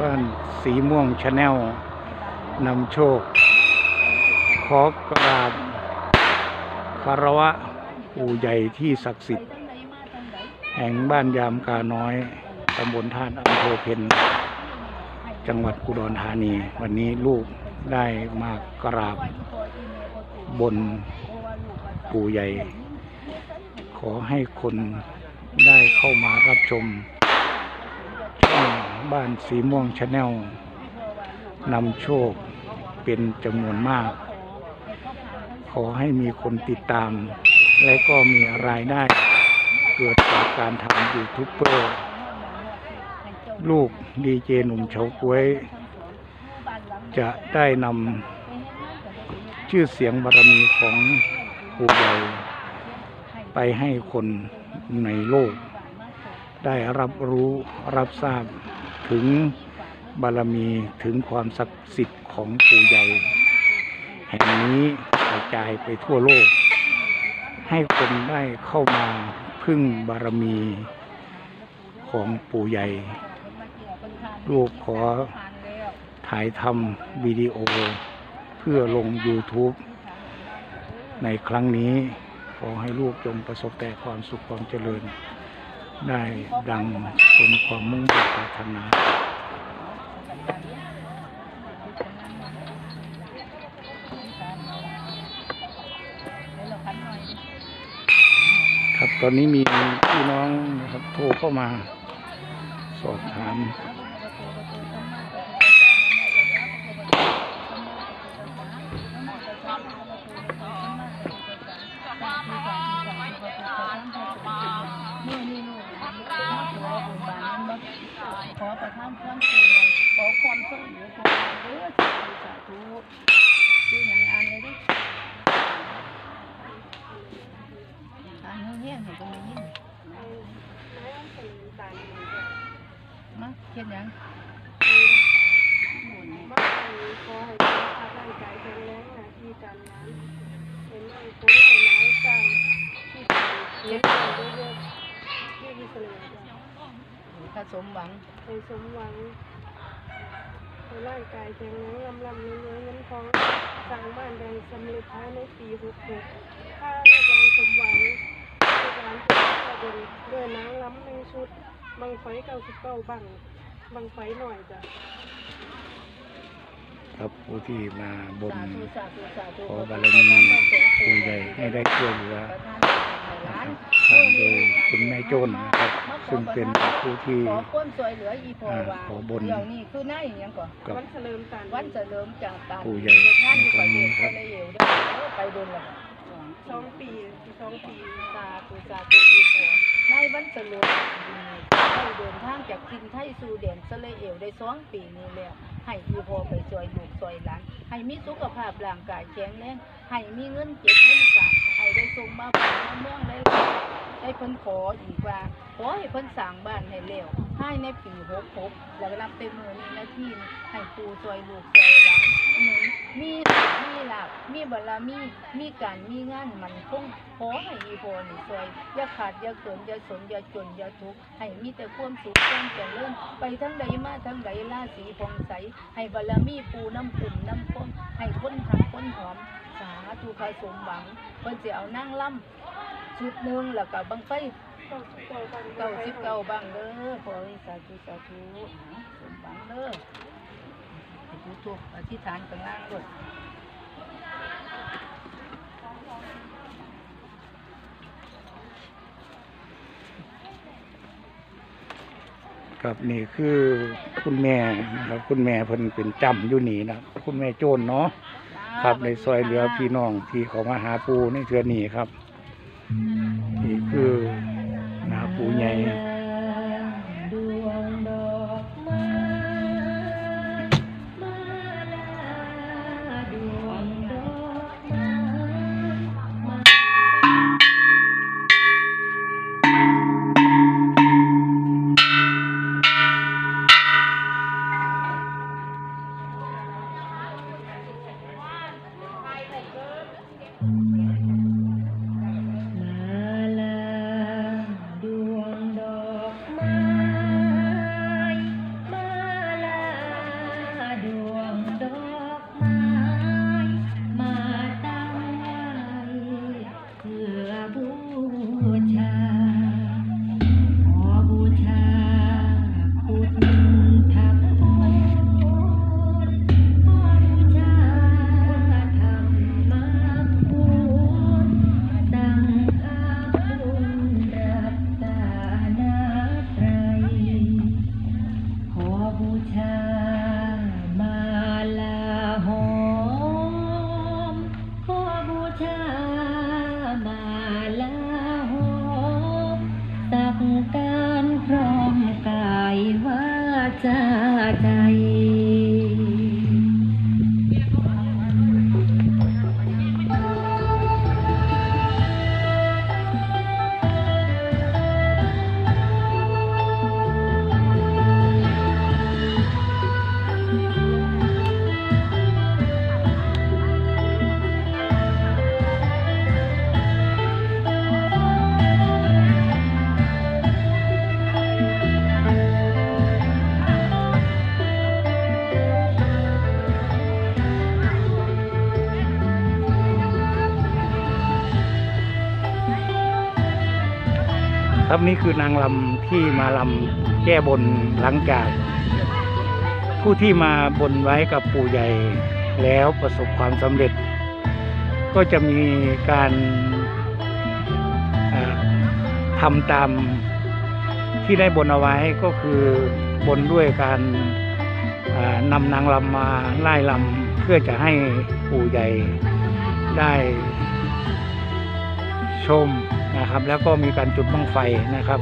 บ้านสีม่วงชาแนลนำโชค ขอกราบคารวะปู่ใหญ่ที่ศักดิ์สิทธิ์ แห่งบ้านยามกาน้อยตำบลท่านอำเภอเพนจังหวัดอุดรธานี วันนี้ลูกได้มากราบบนปู่ใหญ่ ขอให้คนได้เข้ามารับชม บ้านสีม่วงชาแนลนำโชคเป็นจำนวนมาก ขอให้มีคนติดตาม และก็มีรายได้เกิดจากการทำยูทูบเบอร์ลูกดีเจหนุ่มเฉาก้วย จะได้นำชื่อเสียงบารมีของผู้ใหญ่ไปให้คนในโลก ได้รับรู้รับทราบ ถึงบารมีถึงความศักดิ์สิทธิ์ของปู่ใหญ่ แห่งนี้กระจายไปทั่วโลก ให้คนได้เข้ามาพึ่งบารมีของปู่ใหญ่ลูกขอถ่ายทำวิดีโอ เพื่อลง YouTube ในครั้งนี้ขอให้ลูกจงประสบแต่ความสุขความเจริญ ได้ดังสมความมุ่งมั่นปรารถนาครับตอนนี้มีพี่น้องนะครับโทรเข้ามา สอบถาม ความช่วยเหลือของเด้อสาธุสาธุชื่อหยังอ่านเลยเดิอ่านเงี้ยๆให้ตรงนี้มาเขียนหยังบ้านขอให้เราผ่านการแข่งแรงหน้าที่การงานเป็นไอ้ยไอ้ไม้สร้าเลี้ยงดูเยอะที่มีเสน่ะถ้าสมหวังให้สมหวัง ร่างกายแข็งแรงลำลำเนื้อเงินทองสร้างบ้านใดสำเร็จภายในปีหกหกถ้าลูกหลานสมหวังลูกหลานจะได้บนด้วยนางล้ำหนึ่งชุด บังไฟเก้าสิบเก้าบัง บังไฟหน่อยจ้ะครับผู้ที่มาบนสาธุสาธุสาธุขอบารมีปู่ใหญ่ให้ได้ช่วยเหลือประทาน ให้หลานทำโดยคุณแม่โจนนะครับ ซึ่งเป็นผู้ที่ขอคนสวยเหลืออีพอว่าขอบนเดี๋ยวนี้คือหน้าอย่างยังก่อนกับวันเฉลิมกันวันจะเริ่มจากการปู่ใหญ่ท่านอยู่ประเทศในครั้ทะงเลนี้เอครับวได้ไปโดนแล้วสองปีสองปีสาธุสาธุอีพอ ในวันเฉลิมได้เดินทางจากกินไทยสู่แดนสเลเอวได้สองปีนี้แล้วให้อีพอไปช่วยลูกช่วยหลานให้มีสุขภาพร่างกายแข็งแรงให้มีเงินเก็บเงินฝากให้ได้ส่งมาผ่านเมืองได้ได้เพิ่นขออีกว่าขอให้เพิ่นสางบ้านให้แล้วภายในปี66แล้วก็รับเต็มมือนี้หน้าที่ให้ปู่ซอยลูกซอยหลาน มีมีลาภมีบารมีมีการมีงานมันคงขอให้อีพอนี่ซอยอย่าขาดอย่าเกินอย่าสนอย่าจนอย่าทุกข์ให้มีแต่ความสุขความเจริญไปทั้งใดมาทั้งใดราศีผ่องใส ให้บารมีปูน้ำปุ่มน้ำพ้นให้คนหักคนหอม สาธุค่ะสมหวังเพิ่นสิเอานั่งล่ำชุดหนึ่งแล้วก็บังไฟเก้าสิบเก้าบังเก้างเด้อขอให้สาธุสาธุสมบังเด้อ ให้ทุกทุกอธิษฐานข้างล่างด้วยครับนี่คือคุณแม่นะครับคุณแม่เพิ่นเป็นจำอยู่นี่นะคุณแม่โจนเนาะครับในซอยเหลือพี่น้องที่เขามาหาปูในเทือนี้ครับ Mm-hmm. ครับนี่คือนางลำที่มาลำแก้บนหลังจากผู้ที่มาบนไว้กับปู่ใหญ่แล้วประสบความสำเร็จ ก็จะมีการทำตามที่ได้บนเอาไว้ก็คือบนด้วยการนำนางลำมาไล่ลำเพื่อจะให้ปู่ใหญ่ได้ชม นะครับ แล้วก็มีการจุดบั้งไฟนะครับบ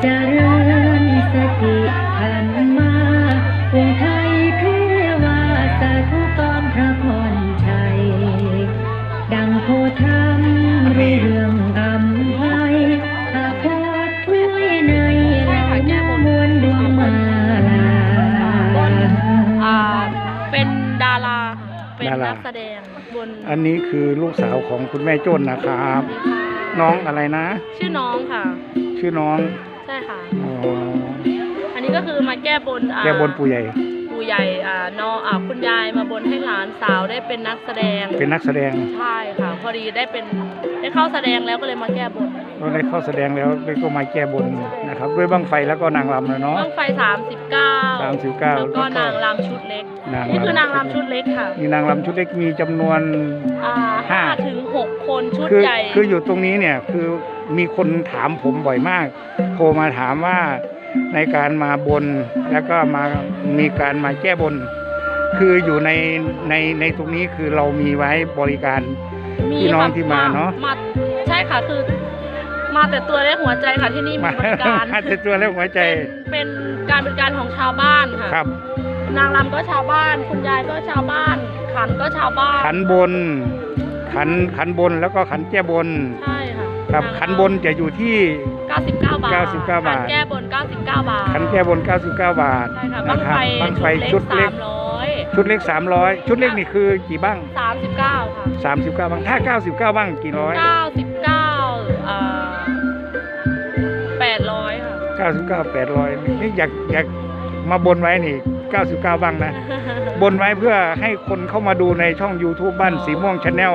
เจริญสติขันมาวงไทยเทวาสาธุกรพระพรชัย ดังโพธรรมเรื่องอำไพอาโพธถ้วยในเหล่ามวลดวงมาลาอ่าเป็นดารา เป็นดารา นักแสดงบนอันนี้คือลูกสาวของคุณแม่จ้นนะครับ น้องอะไรนะ ชื่อน้องค่ะ ชื่อน้อง ค่ะ อ๋ออันนี้ก็คือมาแก้บนอ่าแก้บนปู่ใหญ่ ปู่ใหญ่อ่าน้องอ่าคุณยายมาบนให้หลานสาวได้เป็นนักแสดงเป็นนักแสดงใช่ค่ะ พอดีได้เป็นได้เข้าแสดงแล้วก็เลยมาแก้บนก็ได้เข้าแสดงแล้วได้ก็มาแก้บนนะครับ ด้วยบั้งไฟแล้วก็นางรำเลยเนาะ บ้างไฟ39 39แล้วก็นางรำชุดเล็ก นางรำ นี่คือนางรำชุดเล็กค่ะมีนางรำชุดเล็กมีจำนวน อ่าห้าห้า ถึงหกคนชุดคือใหญ่ คืออยู่ตรงนี้เนี่ยคือ มีคนถามผมบ่อยมาก โทรมาถามว่าในการมาบนแล้วก็มามีการมาแก้บน คืออยู่ในในในตรงนี้คือเรามีไว้บริการพี่น้องค่ะที่มาเนอะมาใช่ค่ะคือ มาแต่ตัวและหัวใจค่ะที่นี่มีมาบริการอาจจะตัวแล้วหัวใจเป็นเป็นการบริการของชาวบ้านค่ะครับ นางรำก็ชาวบ้าน คุณยายก็ชาวบ้าน ขันก็ชาวบ้าน ขันบน ขันขันบนแล้วก็ขันแก้บนใช่ ค่ะครับางำขันบนจะอยู่ที่ 99 บาท99บาทขันแก้บน 99 บาทขันแก้บน 99 บาทใช่ค่ะนะบั้งครัไฟบั้งไฟชุชุดดเล็เล็กก300 ชุดเล็ก 300 ชุดเล็กนี่คือกี่บ้าง 39 ค่ะ 39 บ้าง ถ้า 99 บ้างกี่ร้อย 99เอ่อ800 ค่ะ 99 800 นี่อยากอยากมาบนไว้นี่ 99 บ้างนะ บนไว้เพื่อให้คนเข้ามาดูในช่อง YouTube บ้านสีม่วงชาแนล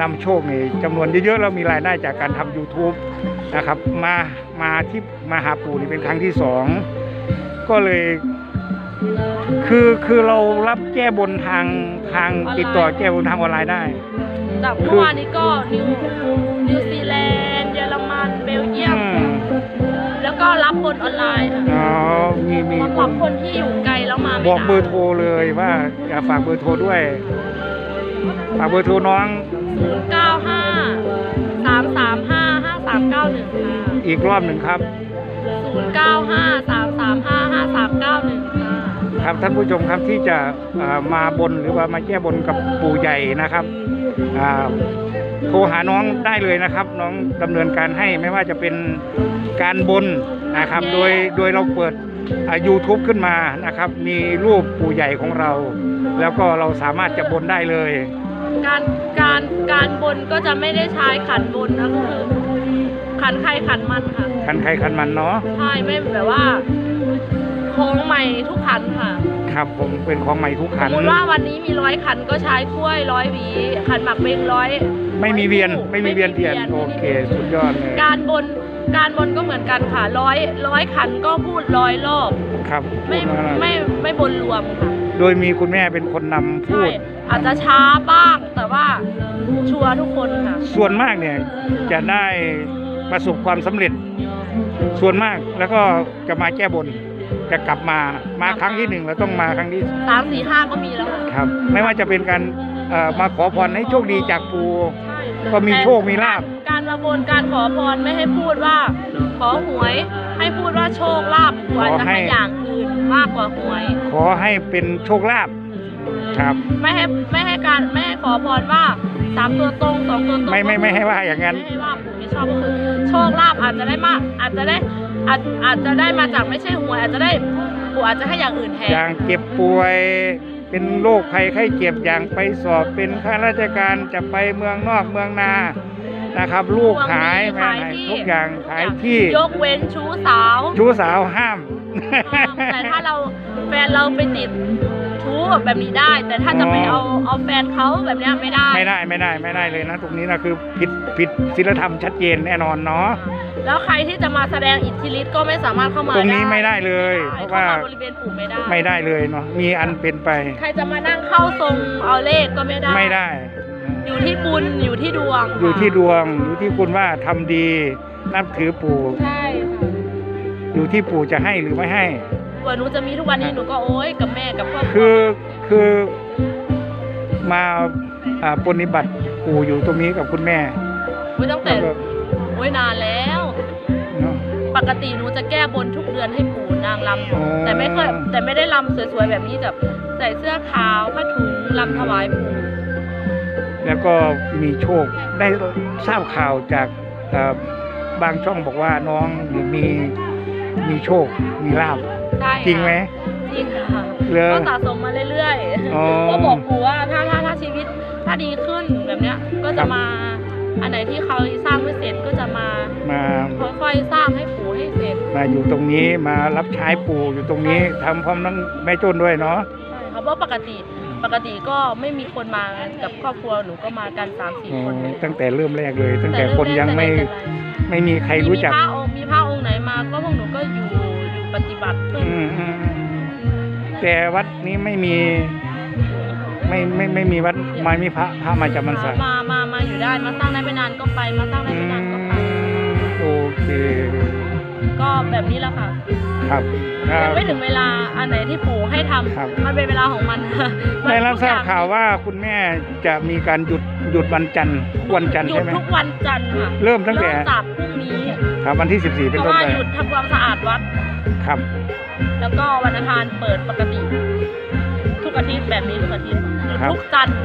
นำโชคนี่จำนวนเยอะๆแล้วมีรายได้จากการทำ YouTube นะครับ มามาที่มาหาปู่นี่เป็นครั้งที่สองก็เลยคือคือเรารับแก้บนทางทางออนไลน์ ติดต่อแก้บนทางออนไลน์ได้ จากเมื่อวานนี้ก็นิวนิวซีแลนด์เยอรมันเบลเยียม อืมแล้วก็รับบนออนไลน์ค่ะอ๋อมีมีสำหครับนคนที่อยู่ไกลแล้วมาไม่บอกได้เบอร์โทรเลยว่าอย่าฝากเบอร์โทรด้วย ฝากเบอร์โทรน้อง 0 9 5 3 3 5 5 3 9 1ค่ะอีกรอบหนึ่งครับ0 9 5 3 3 5 5 3 9 1ค่ะ ครับท่านผู้ชมครับที่จะอ่ามาบนหรือว่ามาแก้บนกับปู่ใหญ่นะครับอ่าโทรหาน้องได้เลยนะครับ น้องดำเนินการให้ไม่ว่าจะเป็นการบนนะครับ โดยโดยเราเปิดอ่า YouTube ขึ้นมานะครับ มีรูปปู่ใหญ่ของเรา แล้วก็เราสามารถจะบนได้เลย การการการบนก็จะไม่ได้ใช้ขันบนนะก็คือขันใครขันมันค่ะ คันใครคันมันเนาะใช่ไม่แบบว่าขอของใหม่ทุกคันค่ะครับผมเป็นของใหม่ทุกสขันมมติว่าวันนี้มีร้อยคันก็ใช้กล้วยร้อยหวีคันหมักเบงร้อยไม่มีเวียนไม่มีเวียนเทียน โอเค สุดยอดเลยการบนการบนก็เหมือนกันค่ะร้อยร้อยคันก็พูดร้อยรอบ ครับไม่พูดาไม่ไม่บนรวมค่ะ โดยมีคุณแม่เป็นคนนำพูใช่ด อาจจะช้าบ้างแต่ว่าชัวร์ทุกคนค่ะ ส่วนมากเนี่ยจะได้ประสบความสำเร็จ ส่วนมากแล้วก็จะมาแก้บนจะกลับมามาครั้งที่หนึ่งแล้วต้องมาครั้งที่ สามสี่ห้าก็มีแล้วค่ะครับไม่ว่าจะเป็นการเอ่อมาขอพรให้โชคดีจากปู ใช่ก็มีโชคมีลาภ การมาบนการขอพรไม่ให้พูดว่า ขอหวย ให้พูดว่าโชคลาภอาจจะให้อย่างอื่นมากกว่าหวย ขอให้เป็นโชคลาภครับไม่ให้ไม่ให้การไม่ให้ขอพรว่าสามตัวตรงสองตัวตรงไม่ไม่ไม่ให้ว่าอย่างนั้นไม่ให้ว่าปู่ไม่ชอบก็คือโชคลาภอาจจะได้มาก อาจจะได้อาจอาจจะได้มาจากไม่ใช่หวยอาจจะได้ปู่อาจจะให้อย่างอื่นแทนอย่างเจ็บป่วยเป็นโรคภัยไข้เจ็บอย่างไปสอบเป็นข้าราชการจะไปเมืองนอกเมืองนา นะครับลูกหายขายไม่ที่ทุกอย่างขายที่ยกเว้นชู้สาวชู้สาวห้าม แต่ถ้าเราแฟนเราไปติดชู้แบบนี้ได้ แต่ถ้าจะไปเอาเอาแฟนเขาแบบเนี้ยไม่ได้ ไม่ได้ไม่ได้ไม่ได้เลยนะตรงนี้นะคือผิดผิดศีลธรรมชัดเจนแน่นอนเนาะแล้วใครที่จะมาแสดงอิทธิฤทธิ์ก็ไม่สามารถเข้ามาตรงนี้ไม่ได้เลยใช่เพราะว่าเข้ามาบริเวณปู่ไม่ได้ไม่ได้เลยเนาะมีอันเป็นไป ใครจะมานั่งเข้าทรงเอาเลขก็ไม่ได้ไม่ได้ อยู่ที่บุญอยู่ที่ดวงอยู่ที่ดวง อยู่ที่คุณว่าทำดี นับถือปู่ ใช่ค่ะอยู่ที่ปู่จะให้หรือไม่ให้ กว่าหนูจะมีทุกวันนี้หนูก็โอ๊ยกับแม่กับครอบครัวคือคือมาอ่าปฏิบัติปู่อยู่ตรงนี้กับคุณแม่โอ๊ยตั้งแต่แล้วก็โอ๊ยนานแล้ว เนาะปกติหนูจะแก้บนทุกเดือนให้ปู่นางรำอ๋อแต่ไม่เคยแต่ไม่ได้รำสวยๆแบบนี้แบบใส่เสื้อขาวผ้าถุงรำถวายปู่ แล้วก็มีโชคได้ทราบข่าวจากเอ่อบางช่องบอกว่าน้องมีมีโชค มีลาบใช่จริงไหมจริงค่ะเลอก็สะสมมาเรื่อยอ๋อๆก็บอกปู่ว่าถ้าถ้าถ้าชีวิตถ้าดีขึ้นแบบเนี้ยก็ครัจะบมาอันไหนที่เขาสร้างไม่เสร็จก็จะมามาค่อยๆสร้างให้ปู่ให้เสร็จ มาอยู่ตรงนี้มารับใช้ปู่อยู่ตรงนี้ทำพร้อมทั้งแม่จนด้วยเนาะใช่ครับเพราะปกติ ปกติก็ไม่มีคนมากับครอบครัวหนูก็มากันสามสี่อ๋อคนเลยตั้งแต่เริ่มแรกเลย ตั้งแต่เริ่คนยังไม่แรกแต่ไม่มีใครไหนรู้แต่จักไรมีพระองค์มีพระองค์ไหนมา ก็พวกหนูก็อยู่อยู่ปฏิบัติเพื่ออืมอืมแต่วัดนี้ไม่มีไม่ไม่ไม่มีวัดไม่มีพระพระมาจำพรรษามามามาอยู่ได้มาสร้างได้ไม่นานก็ไป มาสร้างได้อืไม่นานก็ไปมโอเค ก็แบบนี้แหละค่ะครับครัยับ งไม่ถึงเวลาอันไหนที่ปู่ให้ทำครับ มันเป็นเวลาของมันมันได้รับทราบทุกอย่งข่าวว่าคุณแม่จะมีการหยุดหยุดวันจันทร์ทุกวันจันทร์หยุใช่ดไหม ทุกวันจันทร์ค่ะเริ่มตั้งแต่ เริ่มจากพรุ่งนี้ครับวันที่ 14 เพเป็นราะต้นว่าไปหยุดทำความสะอาดวัด ครับ แล้วก็วันอังคารเปิดปกติ ทุกอาทิตย์แบบนี้ทุกอาทิตย์หยุดครับ ทุกจันทร์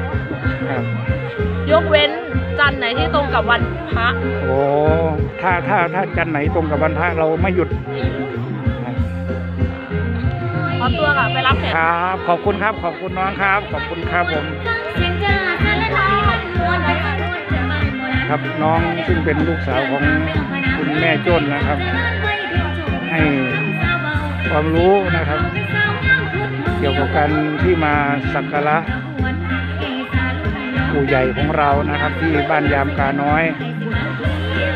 ครับ ยกเว้น จันทร์ไหนที่ตรงกับวันพระโอ้ถ้าถ้าถ้าจันทร์ไหนตรงกับวันพระเราไม่หยุดขอตัวค่ะไปรับแขกครับ ขอบคุณครับ ขอบคุณน้องครับ ขอบคุณครับผมครับน้องซึ่งเป็นลูกสาวของคุณแม่โจ้นนะครับ ให้ความรู้นะครับ เกี่ยวกับการที่มาสักการะ ปู่ใหญ่ของเรานะครับ ที่บ้านยามกาน้อย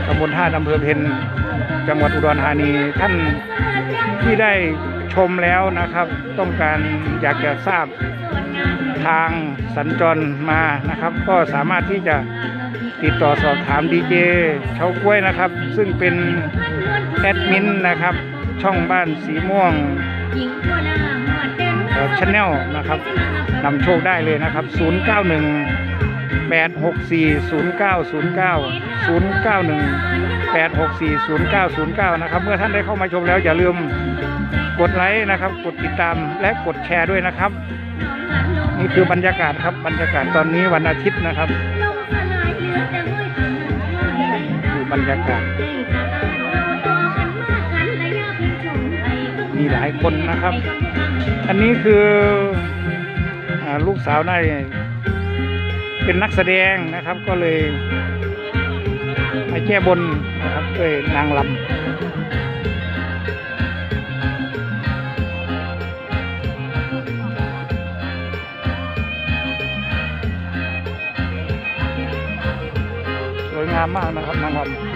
ตำบลท่าอำเภอเพนจังหวัดอุดรธานีท่านที่ได้ชมแล้วนะครับ ต้องการอยากจะทราบทางสัญจรมานะครับ ก็สามารถที่จะติดต่อสอบถามดีเจเฉากล้วยนะครับ ซึ่งเป็นแอดมินนะครับ ช่องบ้านสีม่วง ชแนลนะครับนำโชคได้เลยนะครับ 091 864 0909 091 864 0909 นะครับ เมื่อท่านได้เข้ามาชมแล้วอย่าลืมกดไลค์นะครับ กดติดตามและกดแชร์ด้วยนะครับ นี่คือบรรยากาศครับบรรยากาศตอนนี้วันอาทิตย์นะครับดูบรรยากาศ มีหลายคนนะครับ อันนี้คืออลูกสาวได้เป็นนักแสดงนะครับ ก็เลยมาแช่บนนะครับด้วยนางลำสวยงามมากนะครับนางรำ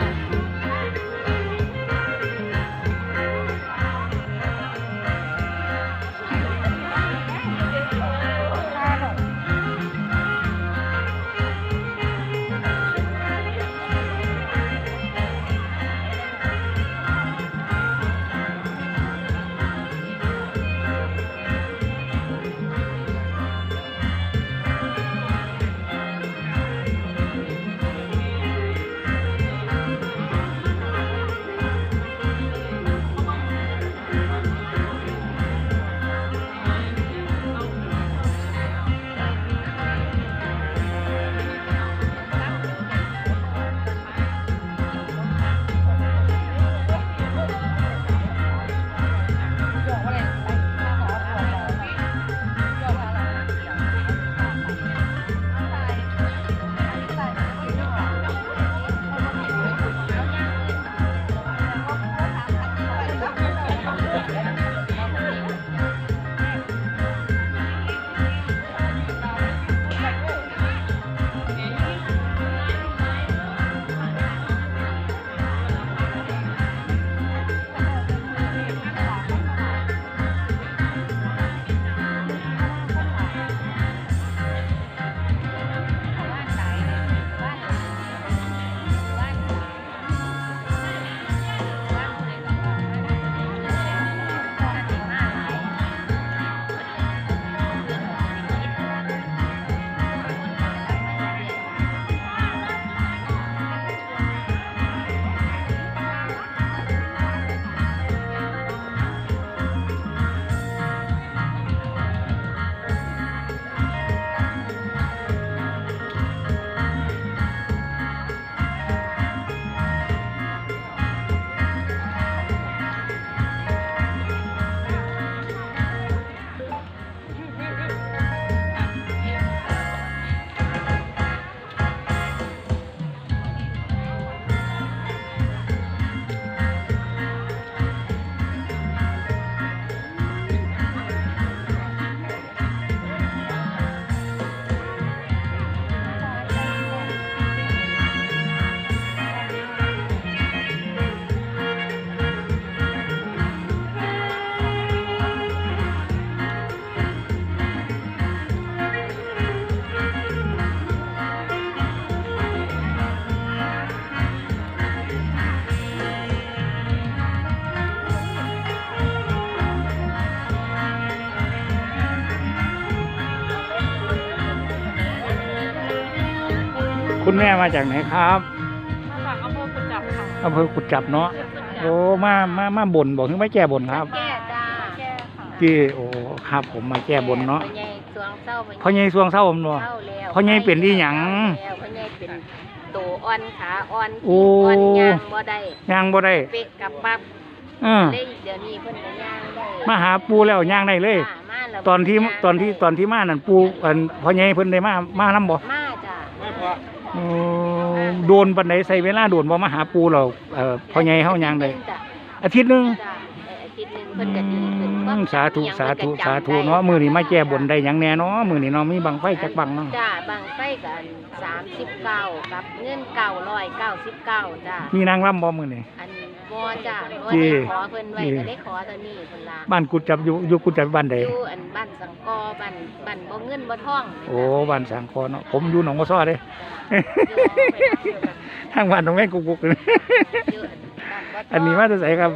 คุณแม่มาจากไหนครับฝากอำเภอกุจจับค่ะอำเภอกุดจับเนาะโอ้มามามาบ่นบอกถึงไม่แก้บ่นครับแก้จ้าแก้ค่ะที่โอ้ครับ ผมมาแก้บ่นเนาะพ่อใหญ่สวงเศร้าพ่อใหญ่สวงเศร้าผมเนาะเศร้าแล้วพ่อใหญ่เป็นอีหยังแล้วพ่อใหญ่เป็นโตอ่อนขาอ่อนโอ้อ่อนย่างบ่ได้ย่างบ่ได้เปะกับปั๊บเออเลยเดี๋ยวนี้เพิ่นก็ย่างได้มาหาปูแล้วย่างได้เลยจ้ามาแล้วตอนที่ย่างตอนที่ตอนที่มานั่นปูอันพ่อใหญ่เพิ่นได้มามานํบ่มาจ้า โอ้โดนปานใดใส่เวลาโดนบ่มาหาปูเราเอ่อพ่อใหญ่เฮาย่างได้จ้ะอาทิตย์หนึงจ้ะได้อาทิตย์หนึงเพิ่นก็ดีขึ้นอืมสาธุสาธุสาธุเนาะมื้อนี้มาแก้บนได้หยังแน่เนาะมื้อนี้เนาะมีบังไฟจักบังเนาะจ้าบางไฟกันสามสิบเก้ากับเงินเก้าร้อยเก้าสิบเก้าจ้ามีนางรำบ่มื้อนี้อัน บ่จ้าบ่ที่ได้ขอเพิ่นไว้ที่ก็ได้ขอเท่านี้เพิ่นละบ้านกุดจับอยู่อยู่กุดจับบ้านใดอยู่อันบ้านสังกอบ้านบ้านบ่เงินบ่ทองโอ้บ้านสังคอเนาะผมอยู่หนองกระซ้อเด้จ้ะอยู่ทางบ้านตรงแม่กุกกุกเลยอยู่บ้านบ่ทงอันนี้มาจากไสครับ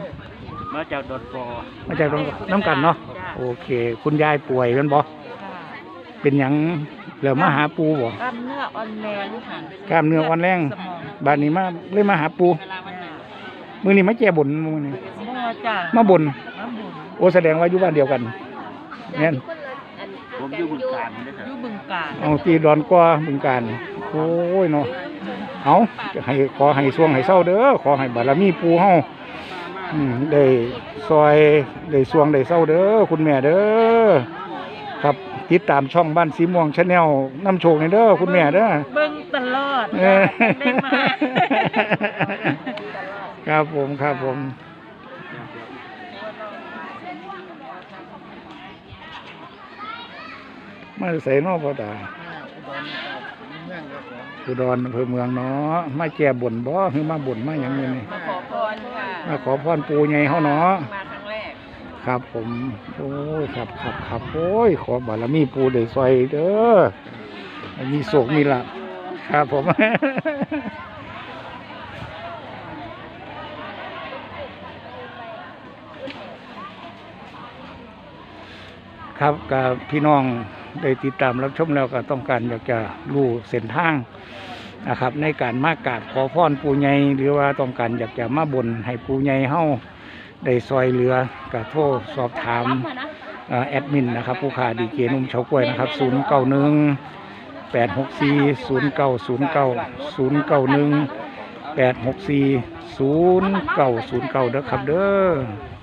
มาจากดอนฟอมาจากตรงน้ำกันเนาะโอเค คุณยายป่วยเป็นบ่เป็นหยังเหลือมาหาปูบ่กล้ามเนื้ออ่อนแรงค่ะกล้ามเนื้ออ่อนแรงสมองบ้านนี้มาเลยมาหาปู มื้อนี้มาแก้บนมื้อนี้บ่จ้ามาบนมาบุญโอ้แสดงว่าอยู่บ้านเดียวกัน แม่น ผมอยู่บึงการนี่นะครับอยู่บึงกาฬเอาที่ดอนกว่าบึงการโอ้ยเนาะเอาให้ขอให้สวงให้เศร้าเด้อขอให้บารมีปูเฮาอืมได้ซอยได้สวงได้เศร้าเด้อคุณแม่เด้อครับติดตามช่องบ้านสีม่วงชาแนลน้ำโชคในเด้อคุณแม่เด้อ เบิ่งตลอดเออ ได้มา ครับผมครับผมมาใส่นอกพอตาอุดรอำเภอเมืองเนาะมาแก้บนบ่คือมาบนมาหยังนี่นี่มาขอพรค่ะมาขอพรปู่ใหญ่เฮาเนาะมาครั้งแรกครับผม โอ้ยครับครับครับโอ้ยขอบารมีปู่ได้ซอยเด้อให้มีโศกมีลาภครับผม ครับกับพี่น้องได้ติดตามรับชมแล้วก็ต้องการอยากจะรู้เส้นทางนะครับ ในการมากราบขอพรปูใหญ่หรือว่าต้องการอยากจะมาบนให้ปูใหญ่เฮาได้ซอยเหลือก็โทรสอบถามอแอดมินนะครับ ผู้ขาดีเจนุ่มเฉากล้วยนะครับ0 9 1 8 6 4 0 9 0 9 0 9 1 8 6 4 0 9 0 9เด้อครับเด้อ